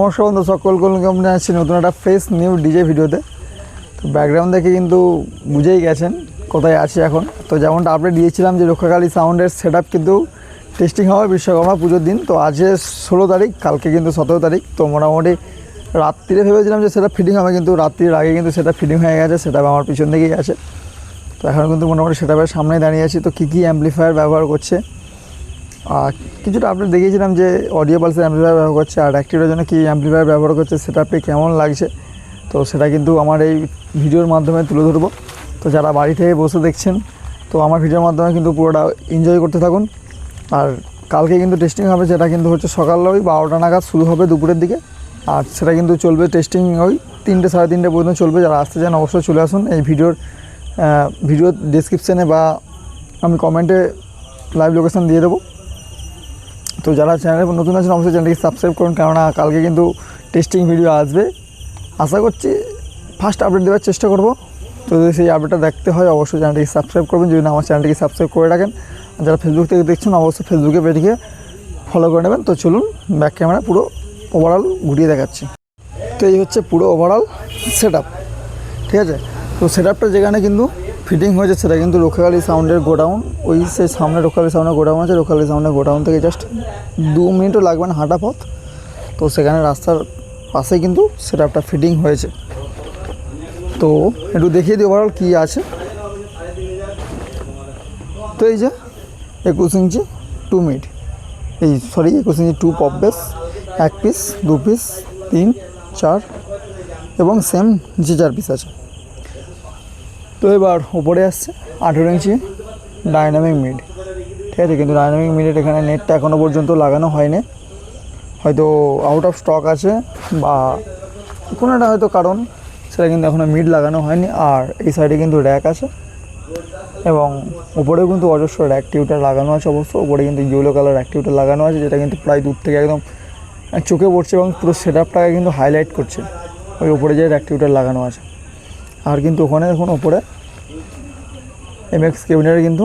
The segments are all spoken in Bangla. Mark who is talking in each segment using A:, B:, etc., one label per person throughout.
A: নমস্কার বন্ধু, সকল কলকে কেমন আছি নতুন একটা ফ্রেশ নিউ ডিজে ভিডিওতে। তো ব্যাকগ্রাউন্ড দেখে কিন্তু বুঝেই গেছেন কোথায় আছি এখন। তো যেমনটা আপডেট দিয়েছিলাম যে রক্ষাকালী সাউন্ডের সেট কিন্তু টেস্টিং হবে বিশ্বকর্মা পুজোর দিন। তো আজকে ষোলো তারিখ, কালকে কিন্তু সতেরো তারিখ। তো মোটামুটি রাত্রিরে ভেবেছিলাম যে সেটা ফিটিং হবে, কিন্তু রাত্রির আগে কিন্তু সেটা ফিটিং হয়ে গেছে সেটা আমার পিছন দিকেই আছে। তো এখন কিন্তু মোটামুটি সেটাপের সামনে দাঁড়িয়ে আছি। তো কী কী অ্যাম্পলিফায়ার ব্যবহার করছে কিছুটা আপডেট দেখিয়েছিলাম যে অডিও পালসের অ্যাম্পলিফায়ার ব্যবহার করছে আর অ্যাক্টিভের জন্য কী অ্যাম্পলিফায়ার ব্যবহার করছে সেটা আপনি কেমন লাগছে? তো সেটা কিন্তু আমার এই ভিডিওর মাধ্যমে তুলে ধরবো। তো যারা বাড়ি থেকে বসে দেখছেন, তো আমার ভিডিওর মাধ্যমে কিন্তু পুরোটা এনজয় করতে থাকুন। আর কালকে কিন্তু টেস্টিং হবে সেটা কিন্তু হচ্ছে সকাল ওই বারোটা নাগাদ শুরু হবে দুপুরের দিকে। আর সেটা কিন্তু চলবে টেস্টিং ওই তিনটে সাড়ে তিনটে পর্যন্ত চলবে। যারা আসতে চান অবশ্যই চলে আসুন। এই ভিডিওর ভিডিও ডিসক্রিপশানে বা আমি কমেন্টে লাইভ লোকেশান দিয়ে দেবো। তো যারা চ্যানেলে নতুন আছেন, অবশ্যই চ্যানেলটিকে সাবস্ক্রাইব করুন। কেননা কালকে কিন্তু টেস্টিং ভিডিও আসবে। আশা করছি ফার্স্ট আপডেট দেওয়ার চেষ্টা করব। তো যদি সেই আপডেটটা দেখতে হয়, অবশ্যই চ্যানেলটিকে সাবস্ক্রাইব করবেন। যদি না, আমার চ্যানেলটিকে সাবস্ক্রাইব করে রাখেন। আর যারা ফেসবুক থেকে দেখছেন, অবশ্যই ফেসবুকে পেজকে ফলো করে নেবেন। তো চলুন ব্যাক ক্যামেরা পুরো ওভারঅল ঘুরিয়ে দেখাচ্ছি। তো এই হচ্ছে পুরো ওভারঅল সেট ঠিক আছে? তো সেট আপটা যেখানে কিন্তু ফিটিং হয়েছে সেটা কিন্তু রক্ষাকালী সাউন্ডের গোডাউন। ওই সেই সামনে রক্ষাকালী সাউন্ডের গোডাউন আছে রক্ষাকালী সাউন্ডের গোডাউন থেকে জাস্ট দু মিনিটও লাগবে না হাঁটা পথ। তো সেখানে রাস্তার পাশে কিন্তু সেটা আপটা ফিটিং হয়েছে। তো একটু দেখিয়ে দিই ওভারঅল কী আছে। তো এই যে একুশ ইঞ্চি টু মিট এই সরি একুশ ইঞ্চি টু পপ বেস এক পিস দু পিস তিন, চার, এবং সেম যে চার পিস আছে। তো এবার ওপরে আসছে আঠেরো ইঞ্চি ডাইনামিক মিড ঠিক আছে, কিন্তু ডাইনামিক মিডের এখানে নেটটা এখনও পর্যন্ত লাগানো হয়নি। হয়তো আউট অফ স্টক আছে বা কোনো একটা হয়তো কারণ, সেটা কিন্তু এখনও মিড লাগানো হয়নি। আর এই সাইডে কিন্তু র্যাক আছে এবং উপরেও কিন্তু অজস্র টিউটার লাগানো আছে অবশ্য। উপরে কিন্তু ইয়েলো কালার টিউটার লাগানো আছে, যেটা কিন্তু প্রায় দূর থেকে একদম চোখে পড়ছে এবং পুরো সেট আপটাকে কিন্তু হাইলাইট করছে। ওই উপরে যে টিউটার লাগানো আছে। আর কিন্তু ওখানে দেখুন ওপরে এম এক্স কেবিনেটের কিন্তু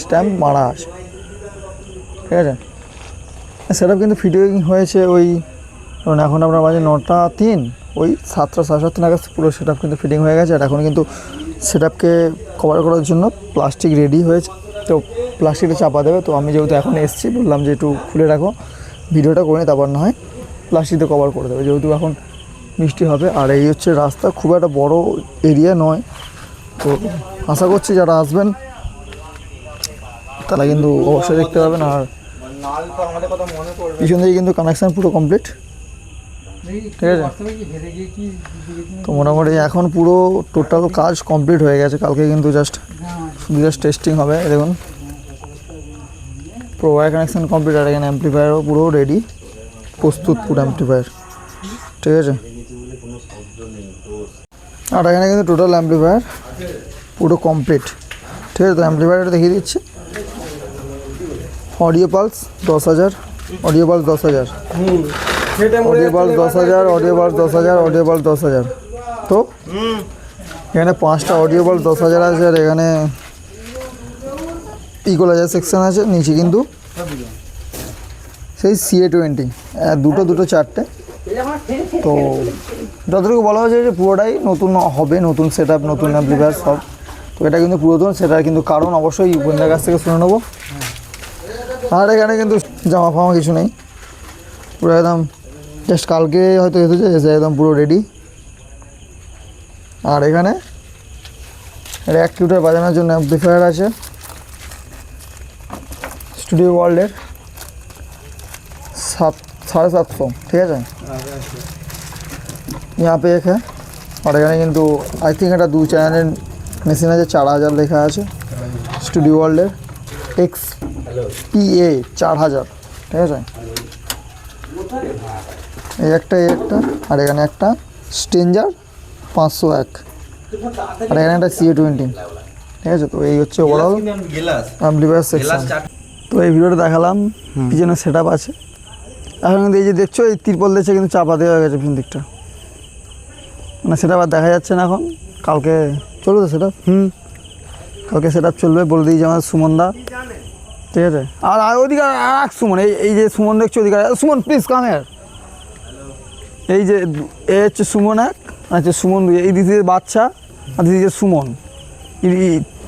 A: স্ট্যাম্প মারা আছে। ঠিক আছে? সেটা কিন্তু ফিটিং হয়েছে ওই কারণ এখন আপনার বাজে নটা তিন, ওই সাতটা সাড়ে সাতটা নাগাদ পুরো সেট কিন্তু ফিটিং হয়ে গেছে। আর এখন কিন্তু সেট কভার করার জন্য প্লাস্টিক রেডি হয়েছে। তো প্লাস্টিকটা চাপা দেবে। তো আমি যেহেতু এখন এসেছি, বললাম যে একটু খুলে রাখো। ভিডিওটা করে তারপর না হয় প্লাস্টিকতে কভার করে দেবে। যেহেতু এখন মিষ্টি হবে। আর এই হচ্ছে রাস্তা, খুব একটা বড় এরিয়া নয়। তো আশা করছি যারা আসবেন, তারা কিন্তু অবশ্যই দেখতে পাবেন। আর পিছন থেকে কিন্তু কানেকশান পুরো কমপ্লিট ঠিক আছে? তো মোটামুটি এখন পুরো টোটাল কাজ কমপ্লিট হয়ে গেছে। কালকে কিন্তু জাস্ট শুধু জাস্ট টেস্টিং হবে দেখুন। পুরো ওয়ার কানেকশান কমপ্লিট আর এখানে অ্যাম্পলিফায়ারও পুরো রেডি প্রস্তুত, পুরো অ্যাম্পলিফায়ার ঠিক আছে? আর এখানে কিন্তু টোটাল অ্যাম্পলিফায়ার পুরো কমপ্লিট ঠিক আছে, তো অ্যাম্পলিফায়ারটা দেখিয়ে দিচ্ছি। অডিও পালস দশ হাজার অডিও পালস দশ হাজার। অডিও পালস দশ হাজার অডিও পালস দশ হাজার অডিও পালস দশ হাজার। তো এখানে পাঁচটা অডিও পালস দশ হাজার আছে আর এখানে ইকোলাইজার সেকশন আছে, নিচে কিন্তু সেই সিএ টোয়েন্টি দুটো দুটো, চারটে। তো যতটুকু বলা হয়েছে যে পুরোটাই নতুন হবে, নতুন সেট আপ নতুন অ্যাম্পলিফায়ার সব। তো এটা কিন্তু পুরাতন, সেটা কিন্তু কারণ অবশ্যই উপেন্দ্রের কাছ থেকে শুনে নেব। আর এখানে কিন্তু জামা ফামা কিছু নেই। পুরো একদম জাস্ট কালকে হয়তো এসেছে, এসে একদম পুরো রেডি আর এখানে র্যাক টিউটার বাজানোর জন্য অ্যাম্পলিফায়ার আছে। স্টুডিও ওয়ার্ল্ডের সাত সাড়ে সাতশো, ঠিক আছে? यहाँ पे एक है और এখানে কিন্তু আই থিঙ্ক এটা দু চ্যানেলের মেশিন আছে চার হাজার লেখা আছে স্টুডিও ওয়ার্ল্ডের এক্স পি এ চার হাজার ঠিক আছে এই একটা এই একটা আর এখানে একটা স্টেঞ্জার পাঁচশো এক আর এখানে একটা সিএ টোয়েন্টি ঠিক আছে তো এই হচ্ছে ওভারঅল অ্যাম্পলিফায়ার সেকশন তো এই ভিডিওটা দেখালাম পিছনে সেট আপ আছে এখন কিন্তু এই যে দেখছো এই তিরপল দিচ্ছে কিন্তু চাপা দেওয়া হয়ে গেছে পিছন দিকটা মানে সেটা আবার দেখা যাচ্ছে না এখন। কালকে চলবে তো সেটা হুম। কালকে সেটা চলবে বলে দিয়েছে আমার সুমনদা। ঠিক আছে? আর আর ওদিকে আর এক সুমন এই এই যে সুমন দেখছ ওদিকে? সুমন প্লিজ কাম হেয়ার এই যে এ হচ্ছে সুমন এক আর হচ্ছে সুমন দুই এই দিদির বাচ্চা আর দিদির সুমন।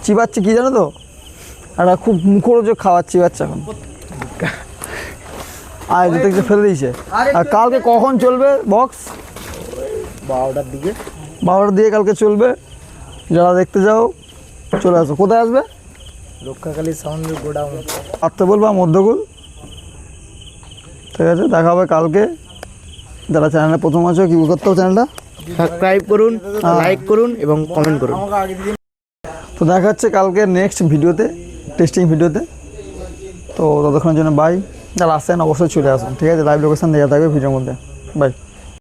A: চিবাচ্ছে কি জানো তো? একটা খুব মুখরোচক খাবার চিবাচ্ছে এখন। আর কিছু ফেলে দিয়েছে। আর কালকে কখন চলবে বক্স
B: বারোটার দিকে।
A: বারোটা দিয়ে কালকে চলবে। যারা দেখতে যাও চলে আসো। কোথায় আসবে?
B: রক্ষাকালী সাউন্ডের গোডাউন
A: আত্মা বলবা মধ্যকুল ঠিক আছে দেখা হবে কালকে। যারা চ্যানেলে প্রথম আছো কি করতে হবে চ্যানেলটা
B: সাবস্ক্রাইব করুন লাইক করুন এবং কমেন্ট করুন।
A: তো দেখা হচ্ছে কালকে নেক্সট ভিডিওতে টেস্টিং ভিডিওতে। তো ততক্ষণের জন্য বাই যারা আসেন অবশ্যই চলে আসুন। ঠিক আছে লাইভ লোকেশন দেওয়া থাকবে ভিডিওর মধ্যে। বাই